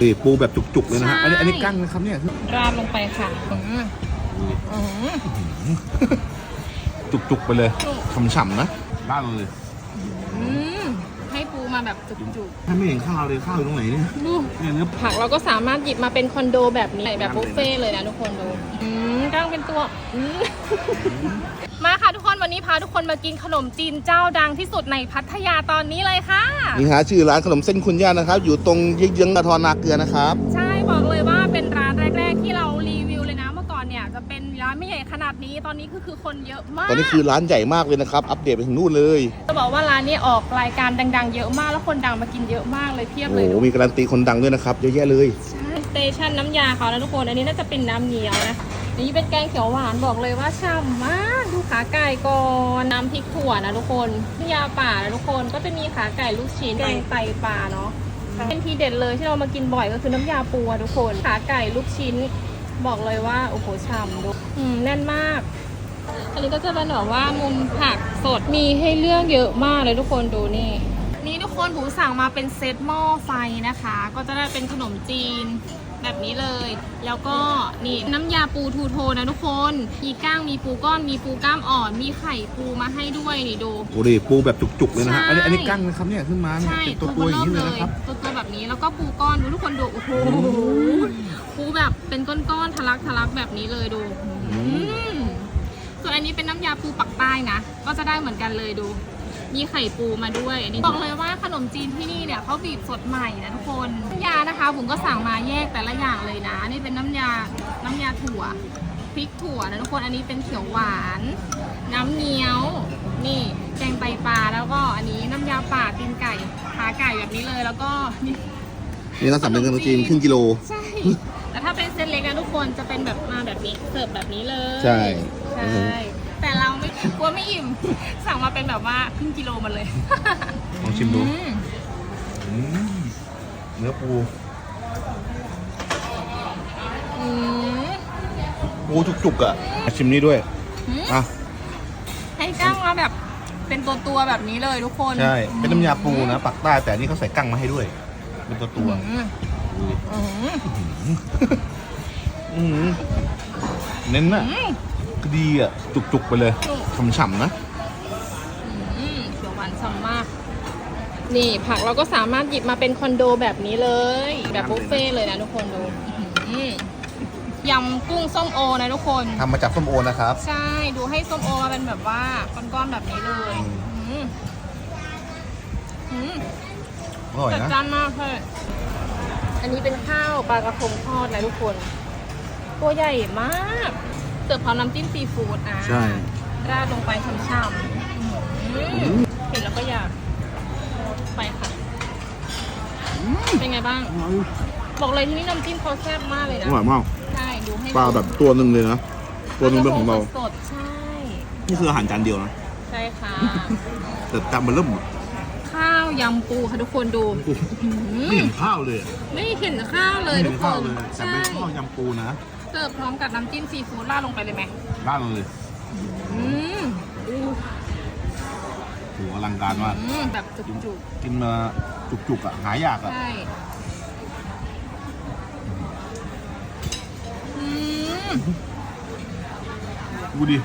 นี่ปูแบบจุกๆเลยนะฮะอันนี้อันนี้กั้งนะครับเนี่ยราดลงไปค่ะอืมอืมจุกๆไปเลยฉ่ำๆนะบ้านเลยอืมให้ปูมาแบบจุกถ้าไม่เห็นข้าวเลยข้าวอยู่ตรงไหนเนี่ยๆดูเนี่ยเนื้อผักเราก็สามารถหยิบมาเป็นคอนโดแบบนี้แบบบุฟเฟ่ต์เลยนะทุกคนดูอืมตั้งเป็นตัวอืมมาค่ะทุกคน วันนี้พาทุกคนมากินขนมจีนเจ้าดังที่สุดในพัทยาตอนนี้เลยค่ะ นี่ฮะชื่อร้านขนมเส้นคุณย่านะครับ อยู่ตรงเยื้องๆกระทอนาเกลือนะครับ ใช่บอกเลยว่าเป็นร้านแรก ๆ ที่เรารีวิวเลยนะเมื่อก่อนเนี่ยจะเป็นร้านไม่ใหญ่ขนาดนี้ตอนนี้คือคือคนเยอะมากตอนนี้คือร้านใหญ่มากเลยนะครับ อัปเดตไปถึงนู่นเลยจะบอกว่าร้านนี้ออกรายการดัง ๆ เยอะมากแล้วคนดังมากินเยอะมากเลยเพียบโอ้เลยโหมีการันตีคนดังด้วยนะครับเยอะแยะเลยใช่สเตชันน้ำยาเขานะทุกคนอันนี้น่าจะเป็นน้ำเงี้ยวนะ นี่เป็นแกงเขียวหวานบอกเลยว่าฉ่ำมากดูขาไก่ก่อนน้ำพริกถั่วนะทุกคนน้ำยาป่านะทุกคนก็จะมีขาไก่ลูกชิ้นแกงไตปลาเนาะเป็นทีเด็ดเลยที่เรามากินบ่อยก็คือน้ำยาปูอะทุกคนขาไก่ลูกชิ้น บอกเลยว่าโอ้โหฉ่ำดูอืมแน่นมาก อันนี้ก็จะเป็นแบบว่ามุมผักสดมีให้เลือกเยอะมากเลยทุกคนดูนี่นี่ทุกคนผมสั่งมาเป็นเซตหม้อไฟนะคะ ก็จะได้เป็นขนมจีน แบบนี้เลย แล้วก็นี่น้ำยาปูทูโทนะทุกคน มีก้างมีปูก้อนมีปูกล้ามอ่อน มีไข่ปูมาให้ด้วยนี่ดู โอ้ดิปูแบบจุกๆเลยนะฮะอันนี้ใช่อันนี้กั้งนะครับเนี่ยขึ้นมาเนี่ยใช่เป็นตัตัววเบตัวนอย่างเริ่มนี้เลยเลยนะครับ ตัวตัวแบบนี้แล้วก็ปูก้อนดูทุกคนดูโอ้โหปูแบบเป็นก้อนๆทะลักทะลักแบบนี้เลยดูอืมส่วนอันนี้เป็นน้ำยาปูปักใต้นะก็จะได้เหมือนกันเลยดู มีไข่ปูมาด้วยอันนี้บอกเลยว่าขนมจีนที่นี่เนี่ยเขาบีบสดใหม่นะทุกคนน้ำยานะคะผมก็สั่งมาแยกแต่ละอย่างเลยนะอันนี่เป็นน้ำยา น้ำยาถั่วพริกถั่วนะทุกคนอันนี้เป็นเขียวหวาน น้ำเงี้ยว นี่แกงไตปลาแล้วก็อันนี้น้ำยาป่าตีนไก่ขาไก่แบบนี้เลยแล้วก็นี่นี่เราสั่งเป็นขนมจีนครึ่งกิโลใช่แต่ถ้าเป็นเส้นเล็กนะทุกคนจะเป็นแบบมาแบบนี้เสิร์ฟแบบนี้เลย ใช่ใช่แต่เราไม่ กลัวไม่อิ่ม สั่งมาเป็นแบบว่าครึ่งกิโลมาเลยลองชิมดูอืมอืมเนื้อปูอืมปูจุกๆอะชิมนี่ด้วยอืมอะให้กั้งมาแบบ เป็นตัวตัวๆแบบนี้เลยทุกคนใช่เป็นน้ำยาปูนะปักใต้แต่อันนี่เขาใส่กั้งมาให้ด้วย เป็นตัวตัวอืมอืมอืมเน้นน่ะอืมก็ดีอะจุกๆไปเลย ฉ่ำๆนะอืมเขียวหวานฉ่ำมาก นี่ผักเราก็สามารถหยิบมาเป็นคอนโดแบบนี้เลย แบบบุฟเฟ่ต์เลยนะทุกคนดูอื้อหือยำกุ้งส้มโอนะทุกคนทำมาจากส้มโอนะครับ ใช่ดูให้ส้มโอมาเป็นแบบว่าก้อนๆแบบนี้เลยอืมอืมอร่อยจัดนะจ้านมากเลยอันนี้เป็นข้าวปลากระพงทอดนะทุกคน ตัวใหญ่มาก เสิร์ฟพร้อมน้ำจิ้มซีฟู้ดอะใช่ ราดลงไปช่ำๆอื้อหือเห็นแล้วก็อยากไปค่ะ เป็นไงบ้าง บอกเลยที่นี่น้ำจิ้มเขาแซ่บมากเลยอนะร่อยมากใช่ดูให้ปลาแบบตัวหนึ่งเลยนะ ตัวหนึ่งเป็นของเรา สดๆใช่ นี่คืออาหารจานเดียวนะ ใช่ค่ะ แต่จานมันเริ่มข้าวยำปูค่ะทุกคนดูอื้อหืไม่อเห็นข้าวเลยไม่เห็นข้าวเลยไม่ทุเห็กนคข้าวนเลยแต่ใช่เป็นข้าวยำปูนะเสิร์ฟพร้อมกับน้ำจิ้มซีฟู้ดราดลงไปเลยไหมบ้านเลย อืมอู้โหอลังการมากอืมแบบจุกกินมาจุกๆอะหายากๆอะ ใช่อืมดูดิ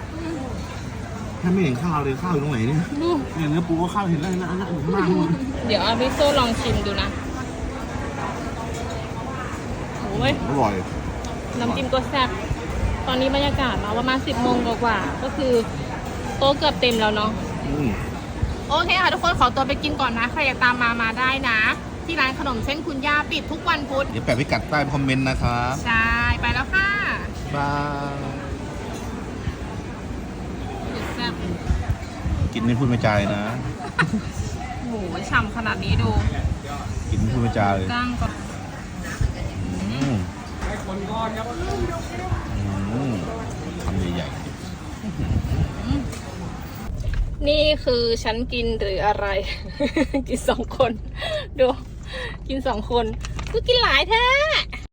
แค่ไม่เห็นข้าวเลยข้าวอยู่ตรงไหนเนี่ยดูเนี่ยเนื้อปูก็ข้าวเห็นแล้วนะอันนั้นข้างล่างนู่นเดี๋ยวเอาพี่โซ่ลองชิมดูนะโอ้ยอร่อยน้ำจิ้มก็แซ่บ ตอนนี้บรรยากาศเนาะประมาณ10โมงกว่าๆก็คือโต๊ะเกือบเต็มแล้วเนาะอืมโอเคค่ะทุกคนขอตัวไปกินก่อนนะ ใครอยากตามมามาได้นะ ที่ร้านขนมเส้นคุณย่าปิดทุกวันพุธเดี๋ยวแปะพิกัดใต้คอมเมนต์นะครับใช่ไปแล้วค่ะบายเดี๋ยวแซ่บกินไม่พูดไม่จาเลยนะโอ้โหฉ่ำขนาดนี้ดู กินไม่พูดไม่จาเลยก้างก็อืมอืมคำใหญ่นี่คือฉันกินหรืออะไร กินสองคน ดู กินสองคนก็กินหลายแท้